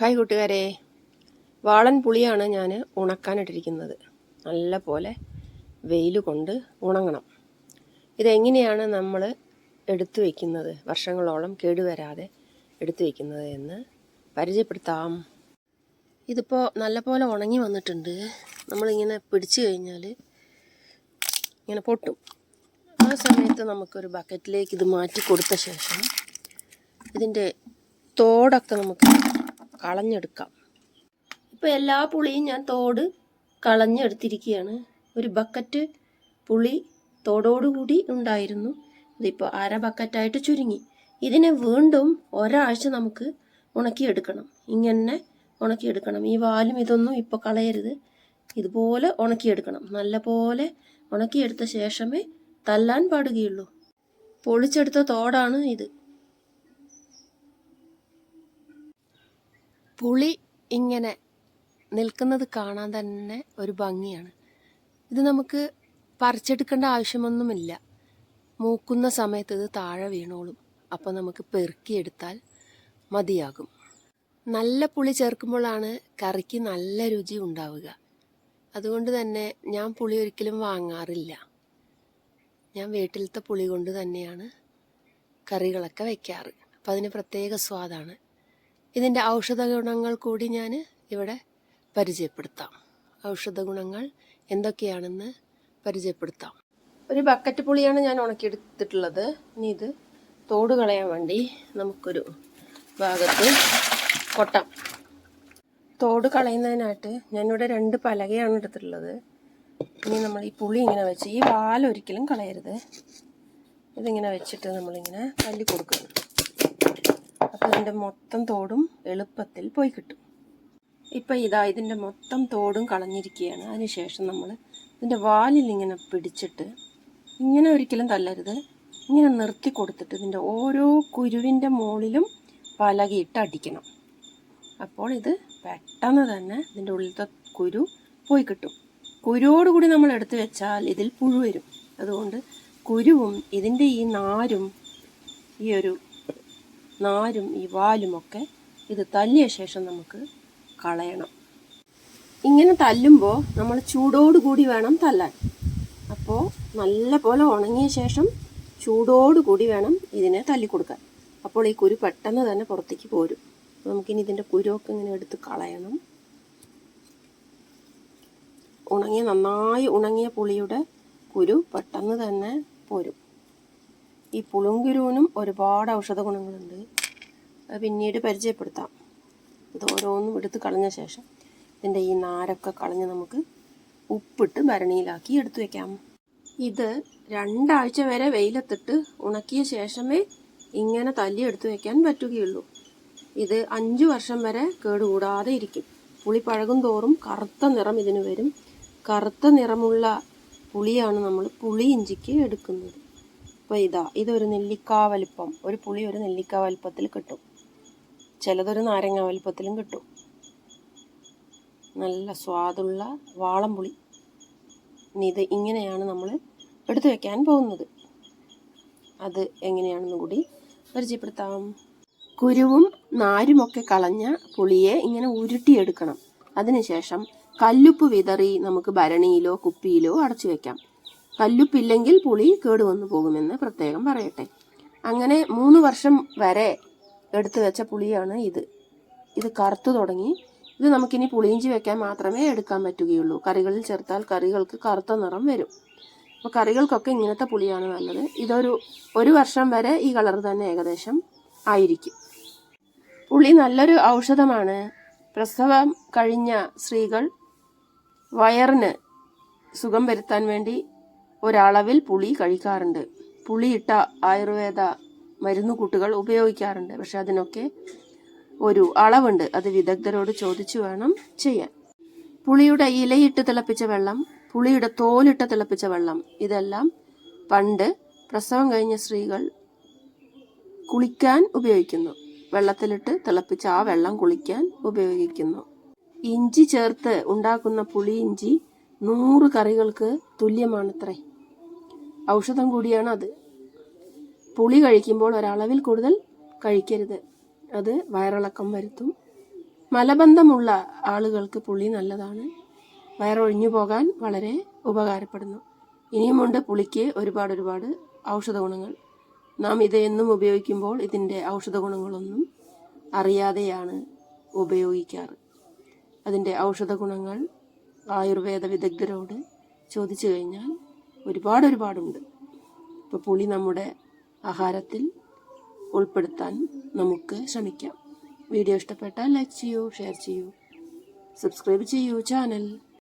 Hi കൂട്ടുകാരെ. വാളൻ പുളിയാണ് ഞാൻ ഉണക്കാനിട്ടിരിക്കുന്നത്. നല്ല പോലെ വെയിൽ കൊണ്ട് ഉണങ്ങണം. ഇതെങ്ങനെയാണ് നമ്മൾ എടുത്തു വയ്ക്കുന്നത് വർഷങ്ങളോളം കേടുവരാതെ എടുത്തു വയ്ക്കുന്നത് എന്ന് പരിചയപ്പെടുത്താം. ഇതിപ്പോൾ നല്ല പോലെ ഉണങ്ങി വന്നിട്ടുണ്ട്. നമ്മളിങ്ങനെ പിടിച്ചു കഴിഞ്ഞാൽ ഇങ്ങനെ പൊട്ടും. ആ സമയത്ത് നമുക്കൊരു ബക്കറ്റിലേക്ക് ഇത് മാറ്റി കൊടുത്ത ശേഷം ഇതിന്റെ തോടൊക്കെ നമുക്ക് കളഞ്ഞെടുക്കാം. ഇപ്പോൾ എല്ലാ പുളിയും ഞാൻ തോട് കളഞ്ഞെടുത്തിരിക്കുകയാണ്. ഒരു ബക്കറ്റ് പുളി തോടോടുകൂടി ഉണ്ടായിരുന്നു. ഇതിപ്പോൾ അര ബക്കറ്റായിട്ട് ചുരുങ്ങി. ഇതിനെ വീണ്ടും ഒരാഴ്ച നമുക്ക് ഉണക്കിയെടുക്കണം. ഇങ്ങനെ ഉണക്കിയെടുക്കണം. ഈ വാലും ഇതൊന്നും ഇപ്പോൾ കളയരുത്. ഇതുപോലെ ഉണക്കിയെടുക്കണം. നല്ല പോലെ ഉണക്കിയെടുത്ത ശേഷമേ തല്ലാൻ പാടുകയുള്ളൂ. പൊളിച്ചെടുത്ത തോടാണ് ഇത്. പുളി ഇങ്ങനെ നിൽക്കുന്നത് കാണാൻ തന്നെ ഒരു ഭംഗിയാണ്. ഇത് നമുക്ക് പറിച്ചെടുക്കേണ്ട ആവശ്യമൊന്നുമില്ല. മൂക്കുന്ന സമയത്ത് ഇത് താഴെ വീണോളും. അപ്പോൾ നമുക്ക് പെറുക്കിയെടുത്താൽ മതിയാകും. നല്ല പുളി ചേർക്കുമ്പോഴാണ് കറിക്ക് നല്ല രുചി ഉണ്ടാവുക. അതുകൊണ്ട് തന്നെ ഞാൻ പുളി ഒരിക്കലും വാങ്ങാറില്ല. ഞാൻ വീട്ടിലത്തെ പുളി കൊണ്ട് തന്നെയാണ് കറികളൊക്കെ വയ്ക്കാറ് അപ്പം അതിന് പ്രത്യേക സ്വാദാണ്. ഇതിന്റെ ഔഷധ ഗുണങ്ങൾ കൂടി ഞാൻ ഇവിടെ പരിചയപ്പെടുത്താം. ഔഷധ ഗുണങ്ങൾ എന്തൊക്കെയാണെന്ന് പരിചയപ്പെടുത്താം. ഒരു ബക്കറ്റ് പുളിയാണ് ഞാൻ ഉണക്കിയെടുത്തിട്ടുള്ളത്. ഇനി ഇത് തോട് കളയാൻ വേണ്ടി നമുക്കൊരു ഭാഗത്ത് കൊട്ടാം. തോട് കളയുന്നതിനായിട്ട് ഞാനിവിടെ രണ്ട് പലകയാണ് എടുത്തിട്ടുള്ളത്. ഇനി നമ്മൾ ഈ പുളി ഇങ്ങനെ വെച്ച് ഈ വാലൊരിക്കലും കളയരുത്. ഇതിങ്ങനെ വെച്ചിട്ട് നമ്മളിങ്ങനെ തല്ലി കൊടുക്കണം അപ്പോൾ ഇതിന്റെ മൊത്തം തോടും എളുപ്പത്തിൽ പോയി കിട്ടും. ഇപ്പം ഇതാ ഇതിന്റെ മൊത്തം തോടും കളഞ്ഞിരിക്കുകയാണ്. അതിനുശേഷം നമ്മൾ ഇതിന്റെ വാലിൽ ഇങ്ങനെ പിടിച്ചിട്ട് ഇങ്ങനെ ഒരിക്കലും തല്ലരുത്. ഇങ്ങനെ നിർത്തി കൊടുത്തിട്ട് ഇതിന്റെ ഓരോ കുരുവിന്റെ മുകളിലും പലകയിട്ട് അടിക്കണം. അപ്പോൾ ഇത് പെട്ടെന്ന് തന്നെ ഇതിന്റെ ഉള്ളിലത്തെ കുരു പോയി കിട്ടും. കുരുവോടുകൂടി നമ്മൾ എടുത്തു വെച്ചാൽ ഇതിൽ പുഴു വരും. അതുകൊണ്ട് കുരുവും ഇതിന്റെ ഈ നാരും ഈ ഒരു നാരും ഈ വാലുമൊക്കെ ഇത് തല്ലിയ ശേഷം നമുക്ക് കളയണം. ഇങ്ങനെ തല്ലുമ്പോൾ നമ്മൾ ചൂടോടുകൂടി വേണം തല്ലാൻ. അപ്പോൾ നല്ല പോലെ ഉണങ്ങിയ ശേഷം ചൂടോടുകൂടി വേണം ഇതിനെ തല്ലിക്കൊടുക്കാൻ. അപ്പോൾ ഈ കുരു പെട്ടെന്ന് തന്നെ പുറത്തേക്ക് പോരും. നമുക്കിനി ഇതിന്റെ കുരുവൊക്കെ ഇങ്ങനെ എടുത്ത് കളയണം. ഉണങ്ങിയ നന്നായി ഉണങ്ങിയ പുളിയുടെ കുരു പെട്ടെന്ന് തന്നെ പോരും. ഈ പുളുങ്കുരുവിനും ഒരുപാട് ഔഷധ ഗുണങ്ങളുണ്ട്. അത് പിന്നീട് പരിചയപ്പെടുത്താം. ഇത് ഓരോന്നും എടുത്ത് കളഞ്ഞ ശേഷം ഇതിന്റെ ഈ നാരൊക്കെ കളഞ്ഞ് നമുക്ക് ഉപ്പിട്ട് ഭരണിയിലാക്കി എടുത്തു വയ്ക്കാം ഇത് രണ്ടാഴ്ച വരെ വെയിലത്തിട്ട് ഉണക്കിയ ശേഷമേ ഇങ്ങനെ തല്ലി എടുത്തു വയ്ക്കാൻ പറ്റുകയുള്ളൂ. ഇത് അഞ്ചു വർഷം വരെ കേടുകൂടാതെ ഇരിക്കും. പുളി പഴകും തോറും കറുത്ത നിറം ഇതിന് വരും. കറുത്ത നിറമുള്ള പുളിയാണ് നമ്മൾ പുളി ഇഞ്ചിക്ക് എടുക്കുന്നത്. അപ്പോൾ ഇതാ ഇതൊരു നെല്ലിക്കാ വലിപ്പം ഒരു പുളി ഒരു നെല്ലിക്കാ വലിപ്പത്തിൽ കിട്ടും. ചിലതൊരു നാരങ്ങ വലിപ്പത്തിലും കിട്ടും. നല്ല സ്വാദുള്ള വാളം പുളി. ഇനി ഇത് ഇങ്ങനെയാണ് നമ്മൾ എടുത്തു വെക്കാൻ പോകുന്നത്. അത് എങ്ങനെയാണെന്ന് കൂടി പരിചയപ്പെടുത്താം. കുരുവും നാരുമൊക്കെ കളഞ്ഞ പുളിയെ ഇങ്ങനെ ഉരുട്ടിയെടുക്കണം. അതിനുശേഷം കല്ലുപ്പ് വിതറി നമുക്ക് ഭരണിയിലോ കുപ്പിയിലോ അടച്ചു വെക്കാം. കല്ലുപ്പില്ലെങ്കിൽ പുളി കേടുവന്നു പോകുമെന്ന് പ്രത്യേകം പറയട്ടെ. അങ്ങനെ മൂന്ന് വർഷം വരെ എടുത്തു വെച്ച പുളിയാണ് ഇത്. ഇത് കറുത്തു തുടങ്ങി. ഇത് നമുക്കിനി പുളിയിഞ്ചി വെക്കാൻ മാത്രമേ എടുക്കാൻ പറ്റുകയുള്ളൂ. കറികളിൽ ചേർത്താൽ കറികൾക്ക് കറുത്ത നിറം വരും. അപ്പോൾ കറികൾക്കൊക്കെ ഇങ്ങനത്തെ പുളിയാണ് നല്ലത്. ഇതൊരു ഒരു വർഷം വരെ ഈ കളർ തന്നെ ഏകദേശം ആയിരിക്കും. പുളി നല്ലൊരു ഔഷധമാണ്. പ്രസവം കഴിഞ്ഞ സ്ത്രീകൾ വയറിന് സുഖം വരുത്താൻ വേണ്ടി ഒരളവിൽ പുളി കഴിക്കാറുണ്ട്. പുളിയിട്ട ആയുർവേദ മരുന്നുകൂട്ടുകൾ ഉപയോഗിക്കാറുണ്ട്. പക്ഷെ അതിനൊക്കെ ഒരു അളവുണ്ട്. അത് വിദഗ്ധരോട് ചോദിച്ചു വേണം ചെയ്യാൻ. പുളിയുടെ ഇലയിട്ട് തിളപ്പിച്ച വെള്ളം പുളിയുടെ തോലിട്ട് തിളപ്പിച്ച വെള്ളം ഇതെല്ലാം പണ്ട് പ്രസവം കഴിഞ്ഞ സ്ത്രീകൾ കുളിക്കാൻ ഉപയോഗിക്കുന്നു. വെള്ളത്തിലിട്ട് തിളപ്പിച്ച ആ വെള്ളം കുളിക്കാൻ ഉപയോഗിക്കുന്നു. ഇഞ്ചി ചേർത്ത് ഉണ്ടാക്കുന്ന പുളി ഇഞ്ചി നൂറ് കറികൾക്ക് തുല്യമാണത്രേ. ഔഷധം കൂടിയാണ് അത്. പുളി കഴിക്കുമ്പോൾ ഒരളവിൽ കൂടുതൽ കഴിക്കരുത്. അത് വയറിളക്കം വരുത്തും. മലബന്ധമുള്ള ആളുകൾക്ക് പുളി നല്ലതാണ്. വയറൊഴിഞ്ഞു പോകാൻ വളരെ ഉപകാരപ്പെടുന്നു. ഇനിയുമുണ്ട് പുളിക്ക് ഒരുപാട് ഒരുപാട് ഔഷധ ഗുണങ്ങൾ നാം ഇത് എന്നും ഉപയോഗിക്കുമ്പോൾ ഇതിന്റെ ഔഷധ ഗുണങ്ങളൊന്നും അറിയാതെയാണ് ഉപയോഗിക്കാറ്. അതിന്റെ ഔഷധ ഗുണങ്ങൾ ആയുർവേദ വിദഗ്ധരോട് ചോദിച്ചു കഴിഞ്ഞാൽ ഒരുപാട് ഒരുപാടുണ്ട്. ഇപ്പൊ പുളി നമ്മുടെ ആഹാരത്തിൽ ഉൾപ്പെടുത്താൻ നമുക്ക് ശ്രമിക്കാം. വീഡിയോ ഇഷ്ടപ്പെട്ടാൽ ലൈക്ക് ചെയ്യൂ ഷെയർ ചെയ്യൂ സബ്സ്ക്രൈബ് ചെയ്യൂ ചാനൽ